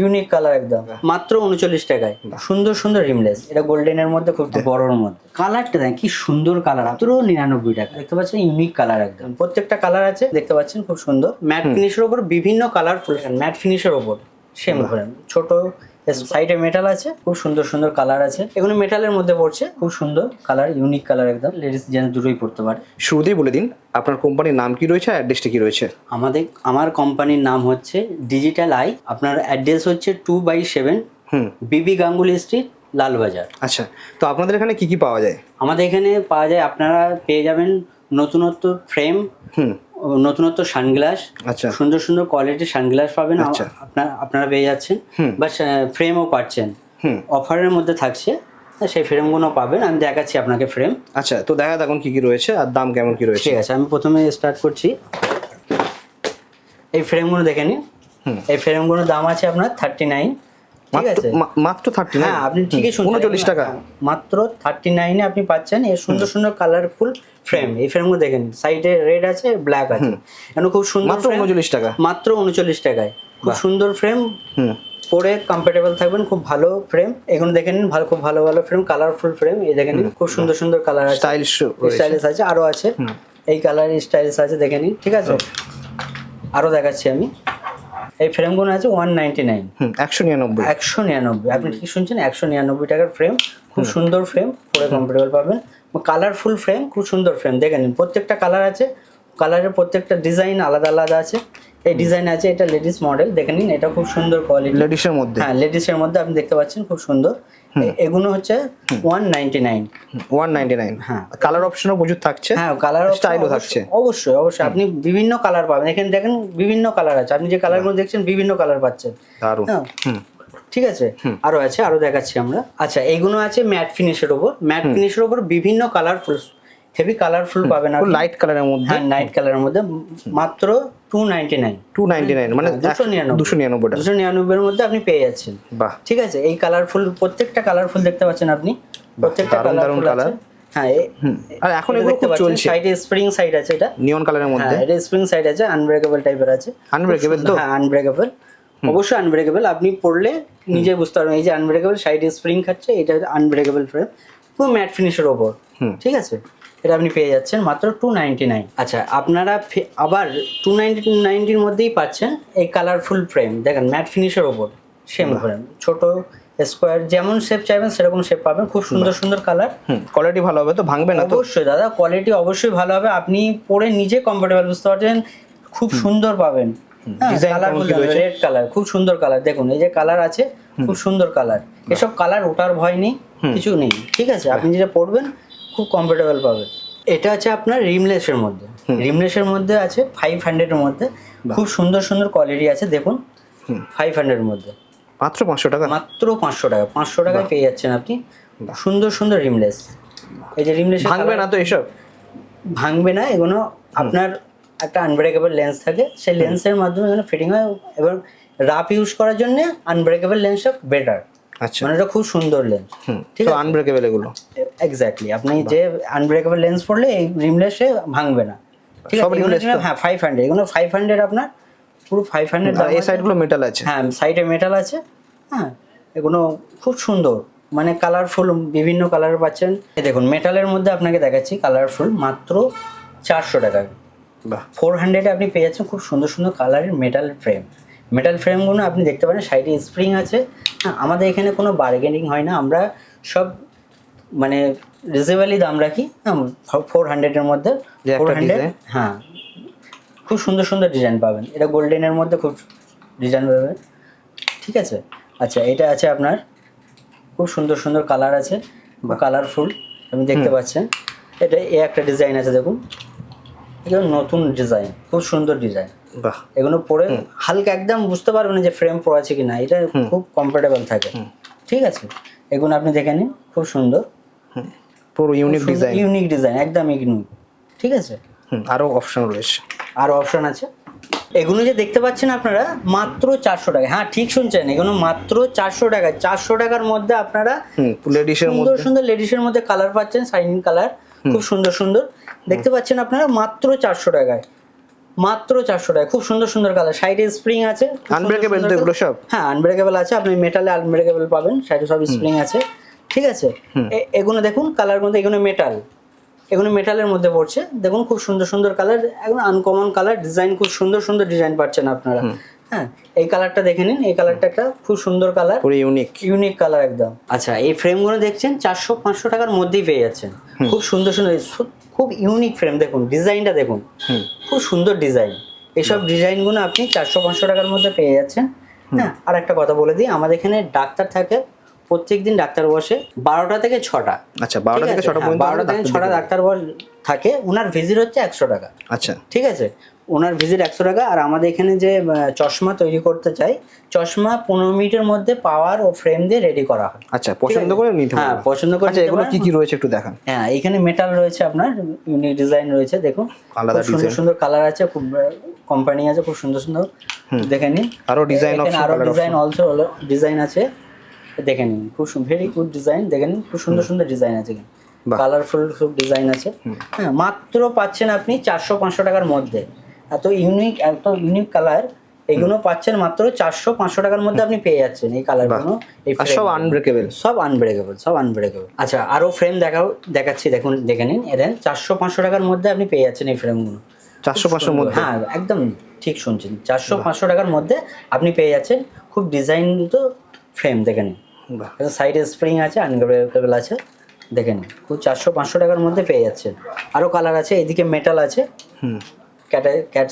Unique colour একদম। মাত্র উনচল্লিশ টাকায়। সুন্দর সুন্দর রিমলেস এটা গোল্ডেন এর মধ্যে খুব বড়র মধ্যে। কালারটা দেখ কি সুন্দর কালার মাত্র নিরানব্বই টাকা দেখতে পাচ্ছেন ইউনিক কালার একদম। প্রত্যেকটা কালার আছে দেখতে পাচ্ছেন খুব সুন্দর। ম্যাট ফিনিশের ওপর বিভিন্ন কালার ফুল ম্যাট ফিনিশের ওপর সেম ধরেন ছোট সাইডে মেটাল আছে খুব সুন্দর সুন্দর কালার আছে। এগুলো মেটালের মধ্যে পড়ছে খুব সুন্দর কালার ইউনিক কালার একদম। লেডিস জেন্টস দুটোই পড়তে পারে। শুরুতেই বলে দিন আপনার কোম্পানির নাম কি রয়েছে আর অ্যাড্রেসটা কি রয়েছে? আমাদের আমার কোম্পানির নাম হচ্ছে ডিজিটাল আই আপনার অ্যাড্রেস হচ্ছে টু বাই সেভেন হুম। বিবি গাঙ্গুলি স্ট্রিট লালবাজার আচ্ছা তো আপনাদের এখানে কি কি পাওয়া যায়? আমাদের এখানে পাওয়া যায় আপনারা পেয়ে যাবেন নতুনত্ব ফ্রেম হুম। নতুনত্ব সানগ্লাস আচ্ছা। সুন্দর সুন্দর কোয়ালিটির সানগ্লাস পাবেন আচ্ছা। আপনার আপনারা পেয়ে যাচ্ছেন। বা ফ্রেমও পাচ্ছেন। অফারের মধ্যে থাকছে সেই ফ্রেমগুলো পাবেন। আমি দেখাচ্ছি আপনাকে ফ্রেম আচ্ছা তো দেখা দেখুন কি কি রয়েছে আর দাম কেমন কি রয়েছে। ঠিক আছে আমি প্রথমে স্টার্ট করছি। এই ফ্রেমগুলো দেখে নিন। এই ফ্রেমগুলোর দাম আছে আপনার থার্টি নাইন মাত্র থার্টি হ্যাঁ আপনি ঠিকই উনচল্লিশ টাকা। মাত্র থার্টি নাইনে আপনি পাচ্ছেন এই সুন্দর সুন্দর কালারফুল ফ্রেম এই ফ্রেমগুলো দেখেন সাইডে রেড আছে ব্ল্যাক আছে। এখানে খুব সুন্দর মাত্র উনচল্লিশ টাকা। মাত্র উনচল্লিশ টাকায়। খুব সুন্দর ফ্রেম পরে কমফোর্টেবল থাকবেন খুব ভালো ফ্রেম এগুলো দেখে নিন ভালো খুব ভালো ভালো ফ্রেম কালারফুল ফ্রেম এই দেখে নিন খুব সুন্দর সুন্দর কালার আছে। স্টাইলিশ স্টাইলিশ আছে আরও আছে। এই কালার স্টাইলিশ আছে দেখে নিন ঠিক আছে? আরও দেখাচ্ছি আমি। এই ফ্রেমগুলো আছে ওয়ান নাইনটি নাইন হুম একশো নিরানব্বই। একশো নিরানব্বই। আপনি ঠিক শুনছেন? একশো নিরানব্বই টাকার ফ্রেম খুব সুন্দর ফ্রেম পুরো কমফোর্টেবল পাবেন। কালারফুল ফ্রেম খুব সুন্দর ফ্রেম দেখে নিন প্রত্যেকটা কালার আছে। কালারের প্রত্যেকটা ডিজাইন আলাদা আলাদা আছে। এই ডিজাইন আছে এটা লেডিস মডেল। দেখে নিন এটা খুব সুন্দর কোয়ালিটি লেডিসের মধ্যে? হ্যাঁ লেডিসের মধ্যে আপনি দেখতে পাচ্ছেন খুব সুন্দর। এগুলো হচ্ছে one ninety nine one ninety nine হ্যাঁ। কালার অপশনও প্রচুর থাকছে। হ্যাঁ কালার স্টাইলও থাকছে। অবশ্যই অবশ্যই। আপনি বিভিন্ন কালার পাবেন। এখানে দেখেন বিভিন্ন কালার আছে। আপনি যে কালারগুলো দেখছেন বিভিন্ন কালার পাচ্ছেন। দারুণ। হ্যাঁ। হুম। ঠিক আছে? আরও আছে আরও দেখাচ্ছি আমরা। আচ্ছা এইগুলো আছে ম্যাট ফিনিশের ওপর। ম্যাট ফিনিশের ওপর বিভিন্ন কালারফুল হেভি কালারফুল পাবেন আপনি। লাইট কালারের মধ্যে। হ্যাঁ নাইট কালারের মধ্যে। মাত্র two ninety nine two ninety nine মানে দুশো নিরানব্বই। দুশো নিরানব্বই টাকা নিরানব্বইয়ের মধ্যে আপনি পেয়ে যাচ্ছেন। বাহ। ঠিক আছে এই কালারফুল প্রত্যেকটা কালারফুল দেখতে পাচ্ছেন আপনি। প্রত্যেকটা কালারফুল। আছে। হ্যাঁ আর এখন এগুলো খুব চলছে। সাইডে স্প্রিং সাইড আছে এটা। নিয়ন কালারের মধ্যে হ্যাঁ এটা স্প্রিং সাইড আছে আনব্রেকেবল টাইপের আছে। আনব্রেকেবল তো? হ্যাঁ আনব্রেকেবল অবশ্যই আনব্রেকেবল আপনি পড়লে নিজে বুঝতে পারবেন এই যে আনব্রেকেবল সাইডে স্প্রিং খাচ্ছে এটা আনব্রেকেবল ফ্রেম পুরো ম্যাট ফিনিশের ওপর। ঠিক আছে? এটা আপনি পেয়ে যাচ্ছেন মাত্র টু নাইনটি নাইন আচ্ছা আপনারা আবার টু নাইনটি নাইনটির মধ্যেই পাচ্ছেন এই কালারফুল ফ্রেম দেখেন ম্যাট ফিনিশের ওপর সেম ফ্রেম ছোট স্কোয়ার যেমন শেপ চাইবেন সেরকম শেপ পাবেন। খুব সুন্দর সুন্দর কালার কোয়ালিটি ভালো হবে তো ভাঙবে না অবশ্যই দাদা কোয়ালিটি অবশ্যই ভালো হবে। আপনি পরে নিজে কমফোর্টেবল বুঝতে পারছেন খুব সুন্দর পাবেন। রেড কালার খুব সুন্দর কালার দেখুন এই যে কালার আছে খুব সুন্দর কালার এসব কালার ওঠার ভয় নেই কিছু নেই ঠিক আছে? আপনি যেটা পরবেন খুব কমফোর্টেবল পাবে। এটা আছে আপনার রিমলেসের মধ্যে। রিমলেসের মধ্যে আছে ফাইভ হান্ড্রেডের মধ্যে। খুব সুন্দর সুন্দর কোয়ালিটি আছে দেখুন। ফাইভ হান্ড্রেডের মধ্যে। মাত্র পাঁচশো টাকা? মাত্র পাঁচশো টাকা। পাঁচশো টাকায় পেয়ে যাচ্ছেন আপনি। সুন্দর সুন্দর রিমলেস এই যে রিমলেস ভাঙবে না তো এসব? ভাঙবে না এগুলো আপনার একটা আনব্রেকেবল লেন্স থাকে। সেই লেন্সের মাধ্যমে এখানে ফিটিং হয় এবং রাফ ইউজ করার জন্য আনব্রেকেবল লেন্সটা বেটার আচ্ছা। মানে এটা খুব সুন্দর লেন্স ঠিক তো আনব্রেকেবল এগুলো? এক্স্যাক্টলি আপনি যে আনব্রেকেবল লেন্স পড়লে এই রিমলেসে ভাঙবে না। ঠিক আছে হ্যাঁ ফাইভ হান্ড্রেড এগুলো ফাইভ হান্ড্রেড আপনার পুরো ফাইভ হান্ড্রেড এই সাইডগুলো মেটাল আছে? হ্যাঁ সাইডে মেটাল আছে। হ্যাঁ এগুলো খুব সুন্দর। মানে কালারফুল বিভিন্ন কালার পাচ্ছেন। এই দেখুন মেটালের মধ্যে আপনাকে দেখাচ্ছি কালারফুল মাত্র চারশো টাকা। বাহ। ফোর হান্ড্রেডে আপনি পেয়ে যাচ্ছেন খুব সুন্দর সুন্দর কালারের মেটাল ফ্রেম মেটাল ফ্রেমগুলো আপনি দেখতে পারেন সাইডে স্প্রিং আছে। আমাদের এখানে কোনো বার্গেনিং হয় না। আমরা সব মানে রিজনেবলি দাম রাখি। হ্যাঁ ফোর হান্ড্রেডের মধ্যে। ফোর হান্ড্রেড হ্যাঁ। খুব সুন্দর সুন্দর ডিজাইন পাবেন। এটা গোল্ডেনের মধ্যে খুব ডিজাইন পাবেন। ঠিক আছে? আচ্ছা এটা আছে আপনার খুব সুন্দর সুন্দর কালার আছে। বা কালারফুল আপনি দেখতে পাচ্ছেন। এটা এ একটা ডিজাইন আছে দেখুন। এটা নতুন ডিজাইন খুব সুন্দর ডিজাইন বাহ। এগুলো পরে হালকা একদম বুঝতে পারবেন যে ফ্রেম পরা আছে কি না এটা খুব কমফোর্টেবল থাকে। ঠিক আছে? এগুলো আপনি দেখে নিন খুব সুন্দর। পুরো ইউনিক ডিজাইন ইউনিক ডিজাইন একদম ইউনিক ঠিক আছে? আরও অপশন রয়েছে। আর অপশন আছে। এগুলো যে দেখতে পাচ্ছেন আপনারা মাত্র চারশো টাকা। হ্যাঁ ঠিক শুনছেন এগুলো মাত্র চারশো টাকা। চারশো টাকার মধ্যে আপনারা লেডিসের সুন্দর সুন্দর লেডিসের মধ্যে কালার পাচ্ছেন শাইনিং কালার খুব সুন্দর সুন্দর। দেখতে পাচ্ছেন আপনারা মাত্র চারশো টাকায়। মাত্র চারশো টাকা। খুব সুন্দর সুন্দর কালার সাইডে স্প্রিং আছে। আনব্রেকেবল তো এগুলো সব? হ্যাঁ আনব্রেকেবল আছে। আপনি মেটালে আনব্রেকেবল পাবেন। সাইডে সব স্প্রিং আছে। ঠিক আছে? এগুলো দেখুন কালার মধ্যে এগুলো মেটাল এগুলো মেটালের মধ্যে পড়ছে। দেখুন খুব সুন্দর সুন্দর কালার একদম আনকমন কালার ডিজাইন খুব সুন্দর সুন্দর ডিজাইন পাচ্ছেন আপনারা। হ্যাঁ এই কালারটা দেখে নিন। এই কালারটা একটা খুব সুন্দর কালার পুরো ইউনিক ইউনিক কালার একদম। আচ্ছা এই ফ্রেমগুলো দেখছেন চারশো পাঁচশো টাকার মধ্যেই পেয়ে যাচ্ছেন। খুব সুন্দর সুন্দর খুব ইউনিক ফ্রেম দেখুন ডিজাইনটা দেখুন। খুব সুন্দর ডিজাইন এসব ডিজাইনগুলো আপনি চারশো পাঁচশো টাকার মধ্যে পেয়ে যাচ্ছেন। হ্যাঁ আর একটা কথা বলে দিই আমাদের এখানে ডাক্তার থাকে প্রত্যেক দিন ডাক্তার বসে বারোটা থেকে ছটা। আচ্ছা বারোটা থেকে ছটা হ্যাঁ, বারোটা থেকে ছটা ডাক্তার বস থাকে ওনার ভিজিট হচ্ছে একশো টাকা। আচ্ছা। ঠিক আছে? ওনার ভিজিট একশো টাকা আর আমাদের এখানে যে চশমা তৈরি করতে চাই চশমা পনেরো মিনিটের মধ্যে পাওয়ার ও ফ্রেম দিয়ে রেডি করা হয়। আচ্ছা পছন্দ করে নিতে হ্যাঁ পছন্দ করে আচ্ছা এগুলো কি কি রয়েছে একটু দেখান। হ্যাঁ এখানে মেটাল রয়েছে আপনার ইউনিক ডিজাইন রয়েছে দেখুন। আলাদা সুন্দর সুন্দর কালার আছে খুব কোম্পানি আছে খুব সুন্দর সুন্দর। দেখে নিন। আরও ডিজাইন আরও ডিজাইন অলসো ডিজাইন আছে। দেখে নিন খুব ভেরি গুড ডিজাইন দেখে নিন খুব সুন্দর সুন্দর ডিজাইন আছে কালারফুল সব ডিজাইন আছে। হ্যাঁ মাত্র পাচ্ছেন আপনি চারশো পাঁচশো টাকার মধ্যে। এত ইউনিক এত ইউনিক কালার এগুলো পাচ্ছেন মাত্র চারশো পাঁচশো টাকার মধ্যে আপনি পেয়ে যাচ্ছেন এই কালারগুলো সব আনব্রেকেবল সব আনব্রেকেবল সব আনব্রেকেবল আচ্ছা আরও ফ্রেম দেখাও দেখাচ্ছি দেখুন দেখে নিন। এদের চারশো পাঁচশো টাকার মধ্যে আপনি পেয়ে যাচ্ছেন এই ফ্রেমগুলো চারশো পাঁচশোর মধ্যে? হ্যাঁ একদম ঠিক শুনছেন। চারশো পাঁচশো টাকার মধ্যে আপনি পেয়ে যাচ্ছেন খুব ডিজাইন তো ফ্রেম দেখে নিন। সাইডে স্প্রিং আছে আনব্রেকেবল আছে দেখে নিন। খুব চারশো পাঁচশো টাকার মধ্যে পেয়ে যাচ্ছেন। আরও কালার আছে এদিকে মেটাল আছে। হুম। ক্যাটে ক্যাট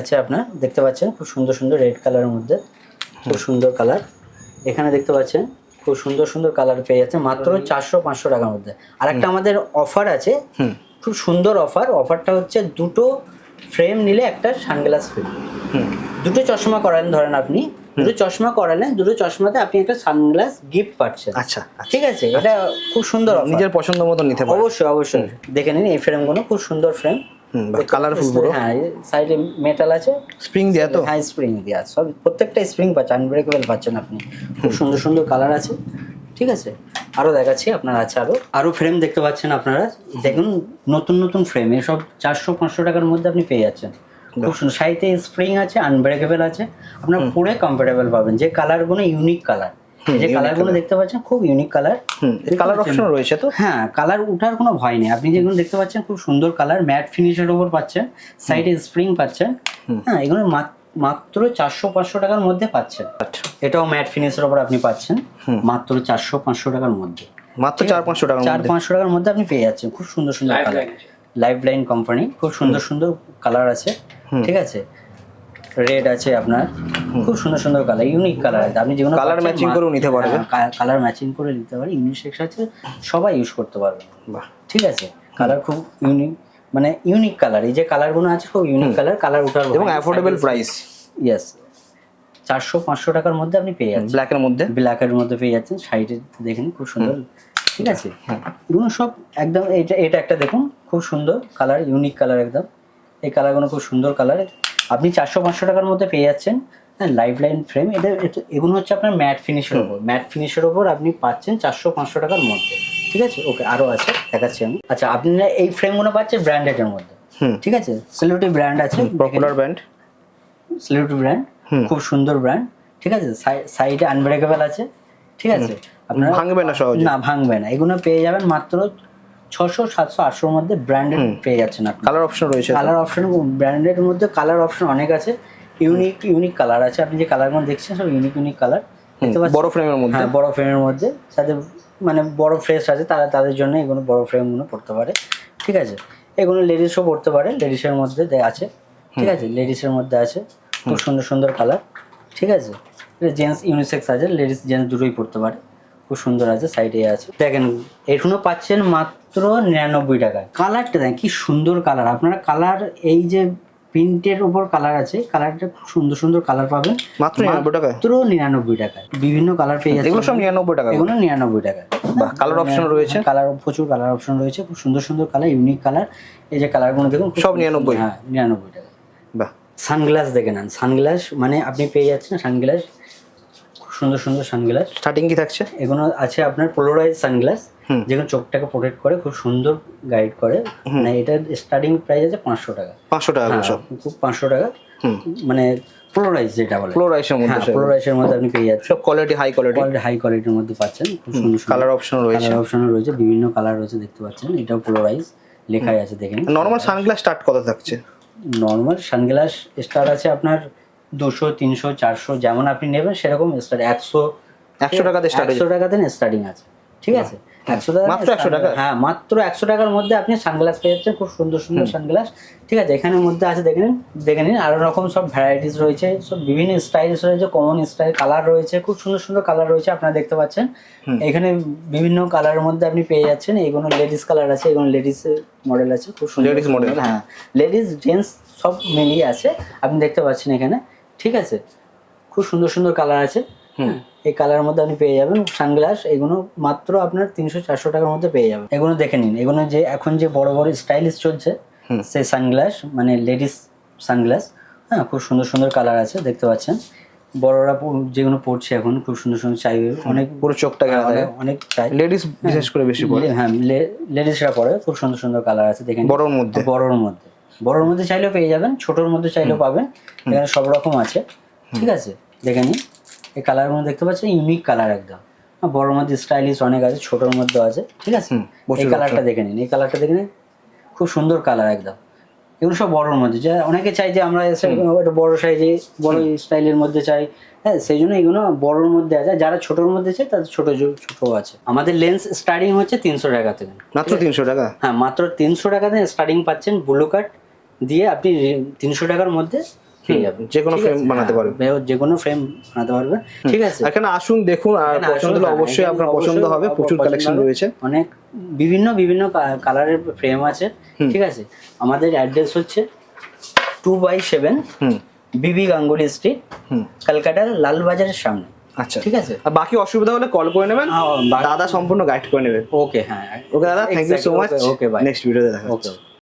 আছে আপনার দেখতে পাচ্ছেন খুব সুন্দর সুন্দর রেড কালারের মধ্যে খুব সুন্দর কালার এখানে দেখতে পাচ্ছেন খুব সুন্দর সুন্দর কালার পেয়ে যাচ্ছে মাত্র চারশো পাঁচশো টাকার মধ্যে। আর একটা আমাদের অফার আছে খুব সুন্দর অফার অফারটা হচ্ছে দুটো ফ্রেম নিলে একটা সানগ্লাস ফ্রি দুটো চশমা করালেন ধরেন আপনি দুটো চশমা করালেন দুটো চশমাতে আপনি একটা সানগ্লাস গিফট পাচ্ছেন। আচ্ছা আচ্ছা। ঠিক আছে এটা খুব সুন্দর নিজের পছন্দ মতো নিতে অবশ্যই অবশ্যই। দেখে নিন এই ফ্রেমগুলো খুব সুন্দর ফ্রেম কালারফুল পুরো? হ্যাঁ সাইডে মেটাল আছে। স্প্রিং দেয়া তো? হ্যাঁ স্প্রিং দেওয়া সব প্রত্যেকটা স্প্রিং পাচ্ছেন আনব্রেকেবল পাচ্ছেন আপনি। খুব সুন্দর সুন্দর কালার আছে। ঠিক আছে? আরও দেখাচ্ছি আপনার আছে আরও আরও ফ্রেম দেখতে পাচ্ছেন আপনারা। দেখুন নতুন নতুন ফ্রেম এসব চারশো পাঁচশো টাকার মধ্যে আপনি পেয়ে যাচ্ছেন। খুব সুন্দর। সাইডে স্প্রিং আছে আনব্রেকেবল আছে। আপনার পুরো কমফোর্টেবল পাবেন। যে কালারগুলো ইউনিক কালার যে কালারগুলো দেখতে পাচ্ছেন খুব ইউনিক কালার হুম কালার অপশন রয়েছে তো? হ্যাঁ কালার উঠার কোনো ভয় নেই। আপনি যেগুলো দেখতে পাচ্ছেন খুব সুন্দর কালার ম্যাট ফিনিশের ওপর পাচ্ছেন সাইডে স্প্রিং পাচ্ছেন। হ্যাঁ এগুলো মাত্র চারশো পাঁচশো টাকার মধ্যে পাচ্ছেন। আচ্ছা। এটাও ম্যাট ফিনিশের ওপর আপনি পাচ্ছেন। মাত্র চারশো পাঁচশো টাকার মধ্যে। মাত্র চার পাঁচশো টাকার চার পাঁচশো টাকার মধ্যে আপনি পেয়ে যাচ্ছেন। খুব সুন্দর সুন্দর কালার লাইফ লাইন কোম্পানি খুব সুন্দর সুন্দর কালার আছে। ঠিক আছে? রেড আছে আপনার। খুব সুন্দর সুন্দর কালার ইউনিক কালার আছে। আপনি যেগুলো Colour matching করেও নিতে পারবে। কালার ম্যাচিং করে নিতে পারে। ইউনিসেক্স আছে সবাই ইউজ করতে পারবে। বাহ। ঠিক আছে? কালার খুব ইউনিক মানে ইউনিক কালার এই যে কালারগুলো আছে খুব ইউনিক কালার কালার উঠার এবং অ্যাফোর্ডেবল প্রাইস ইয়েস চারশো পাঁচশো টাকার মধ্যে আপনি পেয়ে যাচ্ছেন। ব্ল্যাকের মধ্যে? ব্ল্যাকের মধ্যে পেয়ে যাচ্ছেন। সাইডে দেখেন খুব সুন্দর। ঠিক আছে? এগুলো সব একদম এটা এটা একটা দেখুন খুব সুন্দর কালার ইউনিক কালার একদম। এই কালারগুলো খুব সুন্দর কালার আপনি চারশো পাঁচশো টাকার মধ্যে পেয়ে যাচ্ছেন। লাইফ লাইন ফ্রেম এটা- এগুলো হচ্ছে আপনার ম্যাট ফিনিশের ওপর ম্যাট ফিনিশের ওপর আপনি পাচ্ছেন চারশো পাঁচশো টাকার মধ্যে। ঠিক আছে? ওকে আরও আছে দেখাচ্ছি আমি। আচ্ছা আপনারা এই ফ্রেমগুলো পাচ্ছেন ব্র্যান্ডেডের মধ্যে। ঠিক আছে? সেলিব্রিটি ব্র্যান্ড আছে। পপুলার ব্যান্ড সেলিব্রিটি ব্র্যান্ড খুব সুন্দর ব্র্যান্ড ঠিক আছে? সাইডে আনব্রেকেবল আছে। ঠিক আছে? আপনারা ভাঙবে না সহজে। না ভাঙবে না। এগুলো পেয়ে যাবেন মাত্র ছশো সাতশো আটশোর মধ্যে ব্র্যান্ডেড পেয়ে যাচ্ছেন আপনি। কালার অপশন রয়েছে কালার অপশন ব্র্যান্ডের মধ্যে কালার অপশন অনেক আছে। ইউনিক ইউনিক কালার আছে। আপনি যে কালারগুলো দেখছেন সব ইউনিক ইউনিক কালার বড় ফ্রেমের মধ্যে। হ্যাঁ বড় ফ্রেমের মধ্যে। যাদের মানে বড় ফ্রেশ আছে তারা তাদের জন্য এগুলো বড় ফ্রেমগুলো পড়তে পারে। ঠিক আছে? এগুলো লেডিসও পড়তে পারে লেডিসের মধ্যে আছে। ঠিক আছে? লেডিসের মধ্যে আছে। খুব সুন্দর সুন্দর কালার ঠিক আছে? এটা জেন্টস ইউনিসেক্স আছে লেডিস জেন্টস দুটোই পড়তে পারে। খুব সুন্দর আছে সাইডে আছে। দেখেন এখনও পাচ্ছেন মাত্র নিরানব্বই টাকায়। কালারটা দেখেন কি সুন্দর কালার আপনারা কালার এই যে প্রিন্টের উপর কালার আছে। কালারটা খুব সুন্দর সুন্দর কালার পাবেন। মাত্র নিরানব্বই টাকা মাত্র নিরানব্বই টাকায়। বিভিন্ন কালার পেয়ে যাচ্ছে এগুলো সব নিরানব্বই টাকা এগুলো নিরানব্বই টাকা বাহ কালার অপশন রয়েছে। কালার প্রচুর কালার অপশন রয়েছে। খুব সুন্দর সুন্দর কালার ইউনিক কালার এই যে কালারগুলো দেখুন সব 99 হ্যাঁ নিরানব্বই টাকা বাহ। সানগ্লাস দেখে নেন। সানগ্লাস মানে আপনি পেয়ে যাচ্ছেন সানগ্লাস খুব সুন্দর সুন্দর সানগ্লাস স্টার্টিং কি থাকছে? এগুলো আছে আপনার পোলোরাইজ সানগ্লাস। যেখানে চোখটাকে প্রোটেক্ট করে খুব সুন্দর গাইড করে। মানে এটা স্টার্টিং প্রাইস আছে পাঁচশো টাকা। পাঁচশো টাকা হ্যাঁ, সব। খুব পাঁচশো টাকা। মানে ফ্লোরাইজ যেটা বলে। ফ্লোরাইসের মধ্যে হ্যাঁ সব। মধ্যে আপনি পেয়ে যাচ্ছেন। সব quality high quality quality high কোয়ালিটির মধ্যে পাচ্ছেন। খুব সুন্দর সুন্দর কালার অপশন রয়েছে। কালার অপশন রয়েছে। বিভিন্ন কালার রয়েছে দেখতে পাচ্ছেন। এটাও পোলারাইজ লেখাই আছে দেখেন নর্মাল সানগ্লাস স্টার্ট কত থাকছে? নর্মাল সানগ্লাস স্টার আছে আপনার দুশো তিনশো চারশো যেমন আপনি নেবেন সেরকম স্টার একশো একশো টাকাতে স্টার্ট একশো টাকাতে স্টার্টিং আছে। ঠিক আছে? মাত্র 100 টাকা? হ্যাঁ মাত্র একশো টাকার মধ্যে আপনি সানগ্লাস পেয়ে যাচ্ছেন খুব সুন্দর সুন্দর সানগ্লাস ঠিক আছে এখানের মধ্যে আছে দেখে নিন দেখে নিন আরও রকম সব ভ্যারাইটিস রয়েছে সব বিভিন্ন স্টাইলস রয়েছে কমন স্টাইল কালার রয়েছে খুব সুন্দর সুন্দর কালার রয়েছে আপনারা দেখতে পাচ্ছেন। এখানে বিভিন্ন কালারের মধ্যে আপনি পেয়ে যাচ্ছেন এগুলো লেডিস কালার আছে এগুলো লেডিস মডেল আছে খুব সুন্দর Ladies model? হ্যাঁ। লেডিস জেন্টস সব মিলিয়ে আছে আপনি দেখতে পাচ্ছেন এখানে ঠিক আছে? খুব সুন্দর সুন্দর কালার আছে। হুম। এই কালারের মধ্যে আপনি পেয়ে যাবেন সানগ্লাস এগুলো মাত্র আপনার তিনশো চারশো টাকার মধ্যে পেয়ে যাবেন। এগুলো দেখে নিন এগুলো যে এখন যে বড় বড় স্টাইলিশ চলছে। সেই সানগ্লাস মানে লেডিস সানগ্লাস হ্যাঁ খুব সুন্দর সুন্দর কালার আছে দেখতে পাচ্ছেন। বড়রা যেগুলো পড়ছে এখন খুব সুন্দর সুন্দর চাই অনেক পুরো চোখটা অনেক- চাই। লেডিস বিশেষ করে বেশি পরে। হ্যাঁ লেডিসরা পরে খুব সুন্দর সুন্দর কালার আছে দেখে নিন। বড়র মধ্যে। বড়োর মধ্যে। বড়োর মধ্যে চাইলেও পেয়ে যাবেন ছোটোর মধ্যে চাইলেও পাবেন এখানে সব রকম আছে। ঠিক আছে দেখে নিন। এই মধ্যে দেখতে পাচ্ছেন? ইউনিক কালার একদম। বড়োর মধ্যে স্টাইলিশ অনেক আছে ছোটোর মধ্যে আছে ঠিক আছে? এই কালারটা দেখে নিন এই কালারটা দেখে নিন। খুব সুন্দর কালার একদম। এগুলো সব বড়োর মধ্যে যা অনেকে চাই যে আমরা একটা বড় সাইজে বড় স্টাইলের মধ্যে চাই হ্যাঁ সেই জন্য এগুলো বড়োর মধ্যে আছে। যারা ছোটোর মধ্যে চাই তাদের ছোটো ছোটো আছে। আমাদের লেন্স স্টার্টিং হচ্ছে তিনশো টাকা থেকে মাত্র তিনশো টাকা? হ্যাঁ মাত্র তিনশো টাকাতে স্টার্টিং পাচ্ছেন ব্লু কার্ড দিয়ে আপনি তিনশো টাকার মধ্যে পেয়ে যাবেন যে কোনো frame আছে? বানাতে হ্যাঁ, পারবেন। যে কোনো ফ্রেম বানাতে পারবেন ঠিক আছে। এখানে আসুন দেখুন আর পছন্দ হলে হ্যাঁ, অবশ্যই আপনার পছন্দ হবে প্রচুর কালেকশন রয়েছে। অনেক বিভিন্ন বিভিন্ন কালারের ফ্রেম আছে। ঠিক আছে। আমাদের অ্যাড্রেস হচ্ছে টু বাই সেভেন হুম। বিবি গাঙ্গুলি স্ট্রিট হুম। কলকাতার লালবাজারের সামনে। আচ্ছা। ঠিক আছে? আর বাকি অসুবিধা হলে কল করে নেবেন। হ্যাঁ, দাদা সম্পূর্ণ গাইড করে নেবেন ওকে হ্যাঁ। ওকে দাদা thank you so much okay, bye. Next ভিডিওতে দেখা ওকে